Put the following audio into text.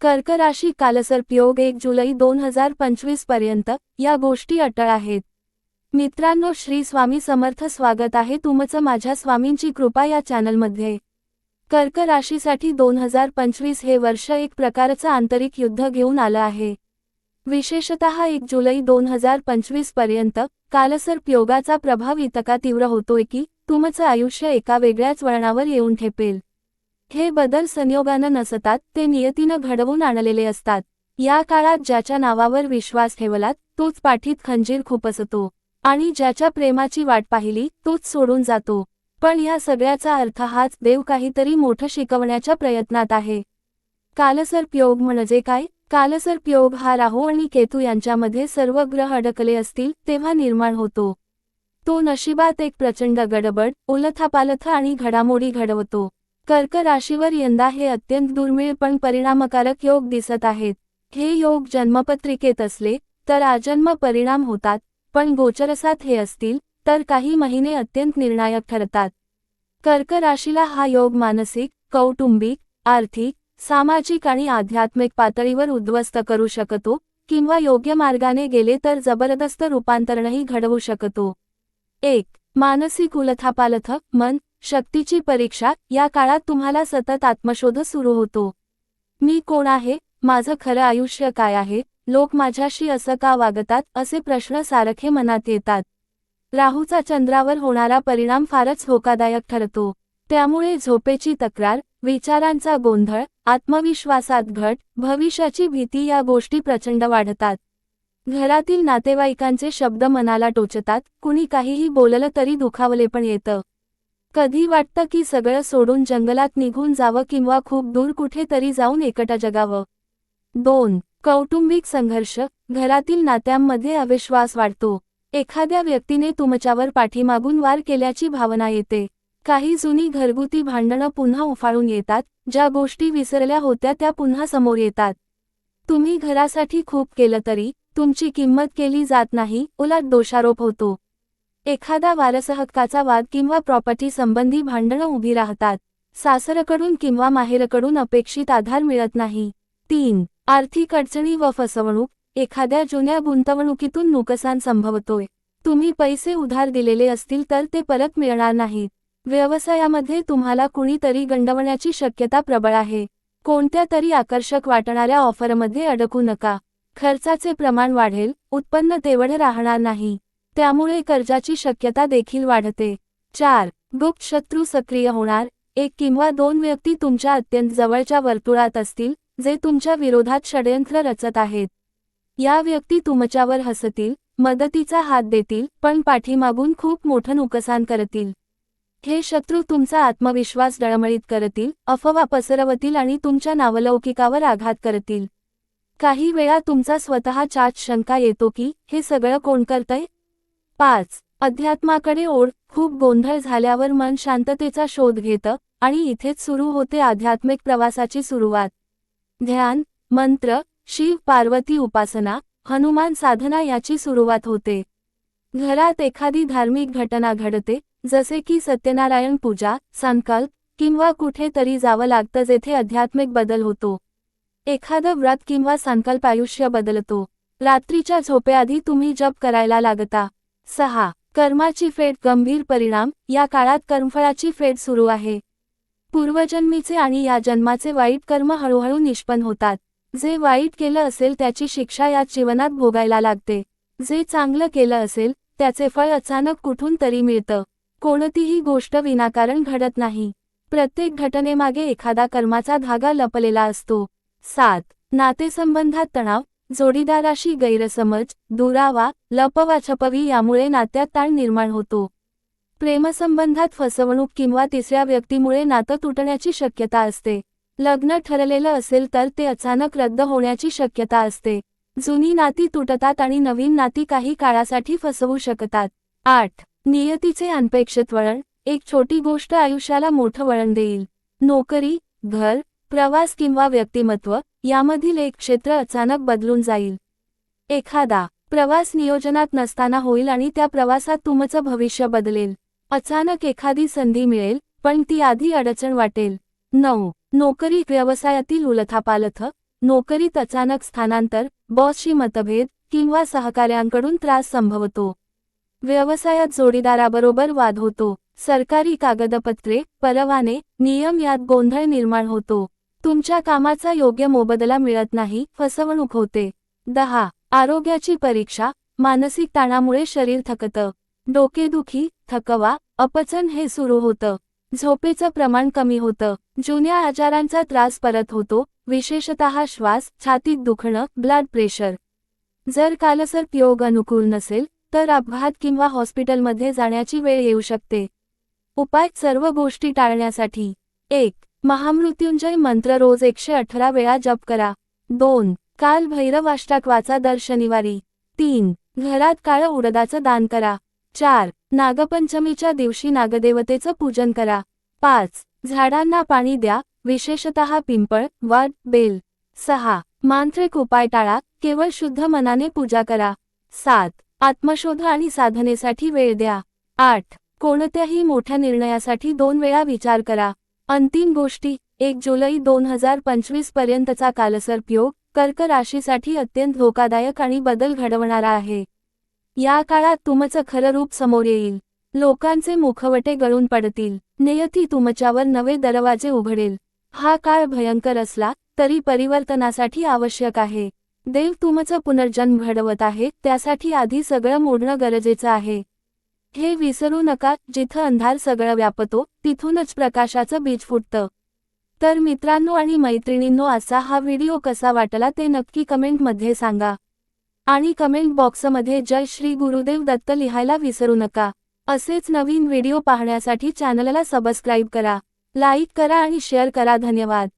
कर्क राशी कालसर्पयोग एक जुलै दोन हजार पंचवीसपर्यंत या गोष्टी अटळ आहेत. मित्रांनो श्री स्वामी समर्थ स्वागत आहे तुमचं माझ्या स्वामींची कृपा या चॅनलमध्ये. कर्क राशीसाठी दोन हजार पंचवीस हे वर्ष एक प्रकारचं आंतरिक युद्ध घेऊन आलं आहे. विशेषतः एक जुलै दोन हजार पंचवीसपर्यंत कालसर्प योगाचा प्रभाव इतका तीव्र होतोय की तुमचं आयुष्य एका वेगळ्याच वळणावर येऊन ठेपेल. हे बदल संयोगानं नसतात ते नियतीनं घडवून आणलेले असतात. या काळात ज्याच्या नावावर विश्वास ठेवलात तोच पाठीत खंजीर खुपसतो. आणि ज्याच्या प्रेमाची वाट पाहिली तोच सोडून जातो. पण या सगळ्याचा अर्थ हाच देव काहीतरी मोठं शिकवण्याच्या प्रयत्नात आहे. कालसर्पयोग म्हणजे काय? कालसर्पयोग हा राहू आणि केतू यांच्यामध्ये सर्व ग्रह अडकले असतील तेव्हा निर्माण होतो. तो नशिबात एक प्रचंड गडबड उलथापालथ आणि घडामोडी घडवतो. कर्क राशीवर यंदा हे अत्यंत दुर्मिळ पण परिणामकारक योग दिसत आहेत. हे योग जन्मपत्रिकेत असले तर आजन्म परिणाम होतात पण गोचरसात हे असतील तर काही महिने अत्यंत निर्णायक ठरतात. कर्क राशीला हा योग मानसिक कौटुंबिक आर्थिक सामाजिक आणि आध्यात्मिक पातळीवर उद्ध्वस्त करू शकतो किंवा योग्य मार्गाने गेले तर जबरदस्त रूपांतरणही घडवू शकतो. एक मानसिक उलथापालथ मन शक्तीची परीक्षा या काळात तुम्हाला सतत आत्मशोध सुरू होतो. मी कोण आहे? माझं खरं आयुष्य काय आहे? लोक माझ्याशी असं का वागतात? असे प्रश्न सारखे मनात येतात. राहूचा चंद्रावर होणारा परिणाम फारच धोकादायक ठरतो. त्यामुळे झोपेची तक्रार विचारांचा गोंधळ आत्मविश्वासात घट भविष्याची भीती या गोष्टी प्रचंड वाढतात. घरातील नातेवाईकांचे शब्द मनाला टोचतात. कुणी काहीही बोललं तरी दुखावले पण येतं. कधी वाटतं की सगळं सोडून जंगलात निघून जावं किंवा खूप दूर कुठेतरी जाऊन एकटा जगावं? दोन कौटुंबिक संघर्ष. घरातील नात्यांमध्ये अविश्वास वाढतो. एखाद्या व्यक्तीने तुमच्यावर पाठीमागून वार केल्याची भावना येते. काही जुनी घरगुती भांडणं पुन्हा उफाळून येतात ज्या गोष्टी विसरल्या होत्या त्या पुन्हा समोर येतात. तुम्ही घरासाठी खूप केलं तरी तुमची किंमत केली जात नाही उलट दोषारोप होतो. एखादा वारसहक्काचा वाद किंवा प्रॉपर्टी संबंधी भांडणं उभी राहतात सासरकडून किंवा माहेरकडून अपेक्षित आधार मिळत नाही. तीन आर्थिक अडचणी व फसवणूक एखाद्या जुन्या गुंतवणुकीतून नुकसान संभवतोय. तुम्ही पैसे उधार दिलेले असतील तर ते परत मिळणार नाहीत. व्यवसायामध्ये तुम्हाला कुणीतरी गंडवण्याची शक्यता प्रबळ आहे. कोणत्या तरी आकर्षक वाटणाऱ्या ऑफरमध्ये अडकू नका. खर्चाचे प्रमाण वाढेल उत्पन्न तेवढं राहणार नाही. त्यामुळे कर्जाची शक्यता देखील वाढते. चार. गुप्त शत्रू सक्रिय होणार. एक किंवा दोन व्यक्ती तुमच्या अत्यंत जवळच्या वर्तुळात असतील जे तुमच्या विरोधात षडयंत्र रचत आहेत. या व्यक्ती तुमच्यावर हसतील मदतीचा हात देतील पण पाठीमागून खूप मोठं नुकसान करतील. हे शत्रू तुमचा आत्मविश्वास डळमळीत करतील अफवा पसरवतील आणि तुमच्या नावलौकिकावर आघात करतील. काही वेळा तुमचा स्वतः चाच शंका येतो की हे सगळं कोण करतंय? पाच. अध्यात्माकडे ओढ. खूप गोंधळ झाल्यावर मन शांततेचा शोध घेतं आणि इथेच सुरू होते आध्यात्मिक प्रवासाची सुरुवात. ध्यान मंत्र शिव पार्वती उपासना हनुमान साधना याची सुरुवात होते. घरात एखादी धार्मिक घटना घडते जसे की सत्यनारायण पूजा संकल्प किंवा कुठेतरी जावं लागतं जेथे आध्यात्मिक बदल होतो. एखादं व्रत किंवा संकल्प आयुष्य बदलतो. रात्रीच्या झोपेआधी तुम्ही जप करायला लागता. सहा. कर्माची फेड गंभीर परिणाम. या काळात कर्मफळाची फेड सुरू आहे. पूर्वजन्मीचे आणि या जन्माचे वाईट कर्म हळूहळू निष्पन्न होतात. जे वाईट केलं असेल त्याची शिक्षा या जीवनात भोगायला लागते. जे चांगलं केलं असेल त्याचे फळ अचानक कुठून तरी मिळतं. कोणतीही गोष्ट विनाकारण घडत नाही. प्रत्येक घटनेमागे एखादा कर्माचा धागा लपलेला असतो. सात. नातेसंबंधात तणाव. जोडीदाराशी गैरसमज दुरावा लपवाछपवी यामुळे नात्यात ताण निर्माण होतो. प्रेमसंबंधात फसवणूक किंवा तिसऱ्या व्यक्तीमुळे नातं तुटण्याची शक्यता असते. लग्न ठरलेलं असेल तर ते अचानक रद्द होण्याची शक्यता असते. जुनी नाती तुटतात आणि नवीन नाती काही काळासाठी फसवू शकतात. आठ. नियतीचे अनपेक्षित वळण. एक छोटी गोष्ट आयुष्याला मोठं वळण देईल. नोकरी घर प्रवास किंवा व्यक्तिमत्व यामधील एक क्षेत्र अचानक बदलून जाईल. एखादा प्रवास नियोजनात नसताना होईल आणि त्या प्रवासात तुमचं भविष्य बदलेल. अचानक एखादी संधी मिळेल पण ती आधी अडचण वाटेल. नऊ. नोकरी व्यवसायातील उलथापालथ. नोकरीत अचानक स्थानांतर बॉसशी मतभेद किंवा सहकाऱ्यांकडून त्रास संभवतो. व्यवसायात जोडीदाराबरोबर वाद होतो. सरकारी कागदपत्रे परवाने नियम यात गोंधळ निर्माण होतो. तुमच्या कामाचा योग्य मोबदला मिळत नाही फसवणूक होते. दहा. आरोग्याची परीक्षा मानसिक ताणामुळे शरीर थकतं. डोकेदुखी थकवा अपचन हे सुरू होतं. झोपेचं प्रमाण कमी होतं. जुन्या आजारांचा त्रास परत होतो विशेषतः श्वास छातीत दुखणं ब्लड प्रेशर. जर कालसर्प योग अनुकूल नसेल तर अपघात किंवा हॉस्पिटलमध्ये जाण्याची वेळ येऊ शकते. उपाय सर्व गोष्टी टाळण्यासाठी. एक. महामृत्युंजय मंत्र रोज एकशे अठरा वेळा जप करा. दोन काल भैरव अष्टाकवाचा दर शनिवारी. तीन घरात काळं उडदाचं दान करा. चार नागपंचमीच्या दिवशी नागदेवतेचं पूजन करा. पाच झाडांना पाणी द्या विशेषतः पिंपळ वड बेल. सहा मांत्रिक उपाय टाळा केवळ शुद्ध मनाने पूजा करा. सात आत्मशोध आणि साधनेसाठी वेळ द्या. आठ कोणत्याही मोठ्या निर्णयासाठी दोन वेळा विचार करा. अंतिम गोष्टी एक जुलै दोन हजार पंचवीस पर्यंतचा कालसर्पयोग कर्क राशीसाठी अत्यंत धोकादायक आणि बदल घडवणारा आहे. या काळात तुमचं खरं रूप समोर येईल. लोकांचे मुखवटे गळून पडतील. नियती तुमच्यावर नवे दरवाजे उघडेल. हा काळ भयंकर असला तरी परिवर्तनासाठी आवश्यक आहे. देव तुमचं पुनर्जन्म घडवत आहे त्यासाठी आधी सगळं मोडणं गरजेचं आहे. हे विसरू नका जिथं अंधार सगळं व्यापतो तिथूनच प्रकाशाचं बीज फुटतं. तर मित्रांनो आणि मैत्रिणींनो असा हा व्हिडिओ कसा वाटला ते नक्की कमेंटमध्ये सांगा. आणि कमेंट बॉक्समध्ये जय श्री गुरुदेव दत्त लिहायला विसरू नका. असेच नवीन व्हिडिओ पाहण्यासाठी चॅनलला सबस्क्राईब करा. लाईक करा आणि शेअर करा. धन्यवाद.